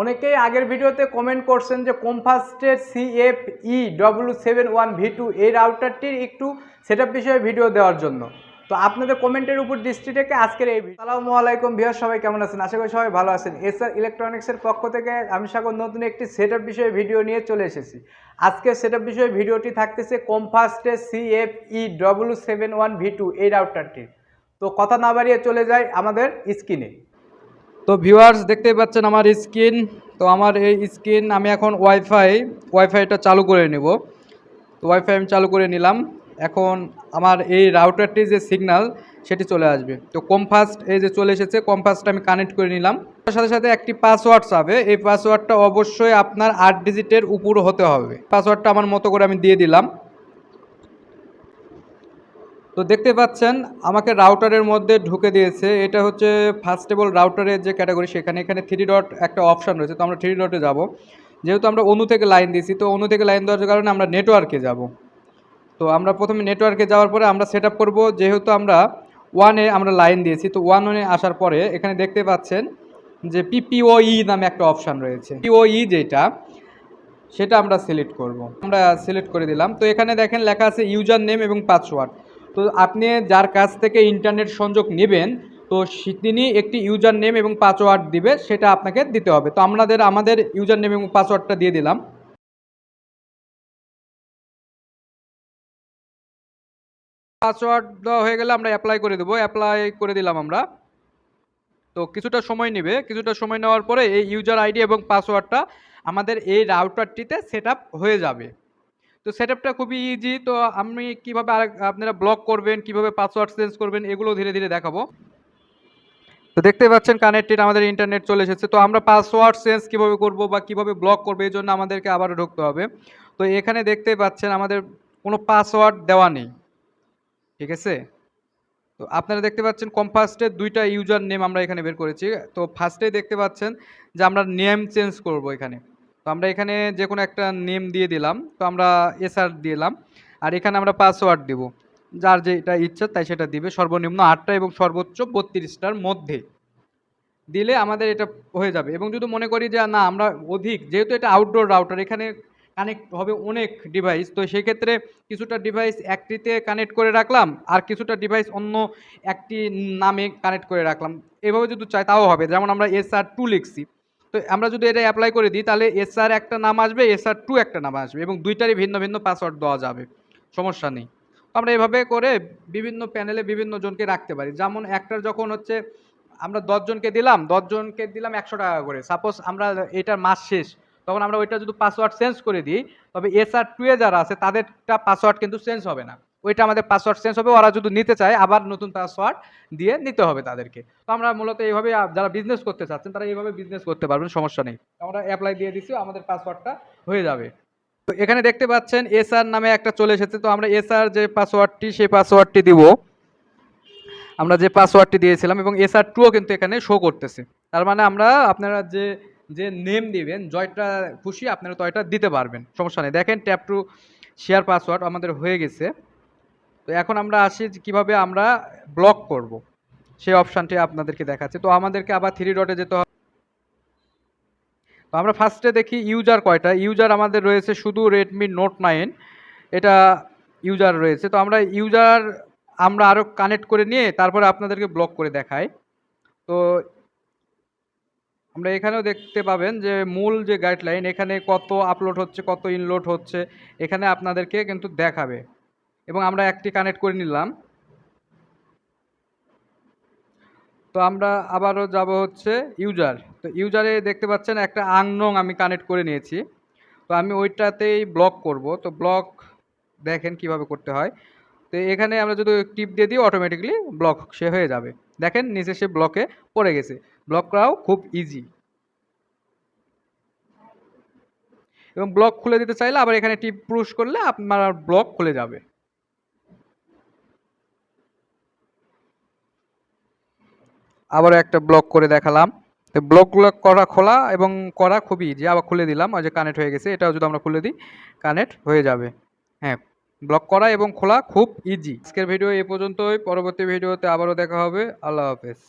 অনেকেই আগের ভিডিওতে কমেন্ট করছেন যে কমফাস্টের CF E W seven one V two এই রাউটারটির একটু সেট বিষয়ে ভিডিও দেওয়ার জন্য। তো আপনাদের কমেন্টের উপর দৃষ্টি রেখে আজকের এই সালামু আলাইকুম ভিউয়ার সবাই কেমন আছেন? আশা করি সবাই ভালো আছেন। এসআর ইলেকট্রনিক্সের পক্ষ থেকে আমি স্বাগত। নতুন একটি সেট বিষয়ে ভিডিও নিয়ে চলে এসেছি। আজকে সেট বিষয়ে ভিডিওটি থাকতেছে কমফাস্টের CF E W seven one V two এই রাউটারটির তো কথা না বাড়িয়ে চলে যায় আমাদের স্ক্রিনে। তো ভিউয়ার্স দেখতেই পাচ্ছেন আমার স্ক্রিন তো আমার এই স্ক্রিন আমি এখন ওয়াইফাই ওয়াইফাইটা চালু করে নেব। তো ওয়াইফাই আমি চালু করে নিলাম। এখন আমার এই রাউটারটি যে সিগন্যাল সেটি চলে আসবে। তো কমফাস্ট এই যে চলে এসেছে কমফাস্ট আমি কানেক্ট করে নিলাম। তার সাথে সাথে একটি পাসওয়ার্ড চাবে এই পাসওয়ার্ডটা অবশ্যই আপনার আট ডিজিটের উপর হতে হবে। পাসওয়ার্ডটা আমার মতো করে আমি দিয়ে দিলাম। তো দেখতে পাচ্ছেন, আমাকে রাউটারের মধ্যে ঢুকে দিয়েছে। এটা হচ্ছে ফার্স্টেবল রাউটারের যে ক্যাটাগরি সেখানে এখানে থ্রি ডট একটা অপশান রয়েছে। তো আমরা থ্রি ডটে যাব। যেহেতু আমরা অনু থেকে লাইন দিয়েছি, তো অনু থেকে লাইন দেওয়ার কারণে আমরা নেটওয়ার্কে যাব। তো আমরা প্রথমে নেটওয়ার্কে যাওয়ার পরে আমরা সেট আপ করব। যেহেতু আমরা ওয়ানে আমরা লাইন দিয়েছি, তো ওয়ান ওয়ানে আসার পরে এখানে দেখতে পাচ্ছেন যে পিপিওই নামে একটা অপশান রয়েছে। পিওই যেটা, সেটা আমরা সিলেক্ট করব। আমরা সিলেক্ট করে দিলাম। তো এখানে দেখেন লেখা আছে ইউজার নেম এবং পাসওয়ার্ড তো আপনি যার কাছ থেকে ইন্টারনেট সংযোগ নেবেন, তো তিনি একটি ইউজার নেম এবং পাসওয়ার্ড দিবে, সেটা আপনাকে দিতে হবে। তো আমাদের আমাদের ইউজার নেম এবং পাসওয়ার্ডটা দিয়ে দিলাম। পাসওয়ার্ড দেওয়া হয়ে গেলে আমরা অ্যাপ্লাই করে দেবো। অ্যাপ্লাই করে দিলাম আমরা। তো কিছুটা সময় নেবে। কিছুটা সময় নেওয়ার পরে এই ইউজার আইডি এবং পাসওয়ার্ডটা আমাদের এই রাউটারটিতে সেট হয়ে যাবে। তো সেট আপটা খুবই ইজি তো আমি কীভাবে আপনারা ব্লক করবেন, কীভাবে পাসওয়ার্ড চেঞ্জ করবেন, এগুলো ধীরে ধীরে দেখাবো। তো দেখতে পাচ্ছেন কানেক্টেড আমাদের ইন্টারনেট চলে এসেছে, তো আমরা পাসওয়ার্ড চেঞ্জ কীভাবে করব বা কীভাবে ব্লক করব, এই জন্য আমাদেরকে আবারও ঢুকতে হবে। তো এখানে দেখতে পাচ্ছেন আমাদের কোনো পাসওয়ার্ড দেওয়া নেই, ঠিক আছে? তো আপনারা দেখতে পাচ্ছেন কম্পাস্টের দুইটা ইউজার নেম আমরা এখানে বের করেছি, তো ফার্স্টে দেখতে পাচ্ছেন যে আমরা নেম চেঞ্জ করব এখানে। তো আমরা এখানে যে কোনো একটা নেম দিয়ে দিলাম, তো আমরা এসআর দিলাম, আর এখানে আমরা পাসওয়ার্ড দেব। যার যেটা ইচ্ছা তাই সেটা দিবে, সর্বনিম্ন আটটা এবং সর্বোচ্চ বত্রিশটার মধ্যে। দিলে আমাদের এটা হয়ে যাবে। এবং যদি মনে করি যে, না, আমরা অধিক, যেহেতু এটা আউটডোর রাউটার এখানে কানেক্ট হবে অনেক ডিভাইস তো সেক্ষেত্রে কিছুটা ডিভাইস একটিতে কানেক্ট করে রাখলাম, আর কিছুটা ডিভাইস অন্য একটি নামে কানেক্ট করে রাখলাম। এভাবে যদি চাই, তাও হবে। যেমন আমরা এসআর টু লিখছি। তো আমরা যদি এটা অ্যাপ্লাই করে দিই, তাহলে এস আর একটা নাম আসবে এস আর টু একটা নাম আসবে এবং দুইটারই ভিন্ন ভিন্ন পাসওয়ার্ড দেওয়া যাবে। সমস্যা নেই। আমরা এভাবে করে বিভিন্ন প্যানেলে বিভিন্ন জনকে রাখতে পারি। যেমন একটার যখন হচ্ছে আমরা দশজনকে দিলাম দশজনকে দিলাম একশো টাকা করে। সাপোজ আমরা এটার মাস শেষ, তখন আমরা ওইটা যদি পাসওয়ার্ড চেঞ্জ করে দিই, তবে এস আর টু এ যারা আছে, তাদেরটা পাসওয়ার্ড কিন্তু চেঞ্জ হবে না। ওইটা আমাদের পাসওয়ার্ড চেঞ্জ হবে, ওরা যদি নিতে চায়, আবার নতুন পাসওয়ার্ড দিয়ে নিতে হবে তাদেরকে। তো আমরা মূলত এইভাবে যারা বিজনেস করতে চাচ্ছেন, তারা এইভাবে বিজনেস করতে পারবেন, সমস্যা নেই। আমরা অ্যাপ্লাই দিয়ে দিচ্ছি, আমাদের পাসওয়ার্ডটা হয়ে যাবে। তো এখানে দেখতে পাচ্ছেন এসআর নামে একটা চলে এসেছে, তো আমরা এসআর যে পাসওয়ার্ডটি সেই পাসওয়ার্ডটি দিব। আমরা যে পাসওয়ার্ডটি দিয়েছিলাম, এবং এসআর টুও কিন্তু এখানে শো করতেছে। তার মানে আমরা আপনারা যে যে নেম দিবেন, জয়টা খুশি, আপনারা তয়টা দিতে পারবেন, সমস্যা নেই। দেখেন ট্যাপ টু শেয়ার পাসওয়ার্ড আমাদের হয়ে গেছে। তো এখন আমরা আসি কীভাবে আমরা ব্লক করব। সেই অপশানটি আপনাদেরকে দেখাচ্ছে। তো আমাদেরকে আবার থ্রি ডটে যেতে হবে। তো আমরা ফার্স্টে দেখি ইউজার কয়টা? ইউজার আমাদের রয়েছে শুধু রেডমি নোট নাইন এটা ইউজার রয়েছে। তো আমরা ইউজার আমরা আরও কানেক্ট করে নিয়ে তারপরে আপনাদেরকে ব্লক করে দেখাই। তো আমরা এখানেও দেখতে পাবেন যে মূল যে গাইডলাইন এখানে কত আপলোড হচ্ছে, কত ইনলোড হচ্ছে, এখানে আপনাদেরকে কিন্তু দেখাবে। এবং আমরা একটি কানেক্ট করে নিলাম। তো আমরা আবারও যাব হচ্ছে ইউজার তো ইউজারে দেখতে পাচ্ছেন একটা আংনং আমি কানেক্ট করে নিয়েছি। তো আমি ওইটাতেই ব্লক করব। তো ব্লক দেখেন কীভাবে করতে হয়। তো এখানে আমরা যদি টিপ দিয়ে দিই অটোমেটিকলি ব্লক সে হয়ে যাবে। দেখেন নিচে সে ব্লকে পড়ে গেছে। ব্লক করাও খুব ইজি এবং ব্লক খুলে দিতে চাইলে আবার এখানে টিপ পুশ করলে আপনার ব্লক খুলে যাবে। আবারও একটা ব্লক করে দেখালাম। তো ব্লকগুলো করা খোলা এবং করা খুবই ইজি আবার খুলে দিলাম, ওই যে কানেক্ট হয়ে গেছে, এটাও যদি আমরা খুলে দিই কানেক্ট হয়ে যাবে। হ্যাঁ ব্লক করা এবং খোলা খুব ইজি আজকের ভিডিও এ পর্যন্তই, পরবর্তী ভিডিওতে আবারও দেখা হবে। আল্লাহ হাফেজ।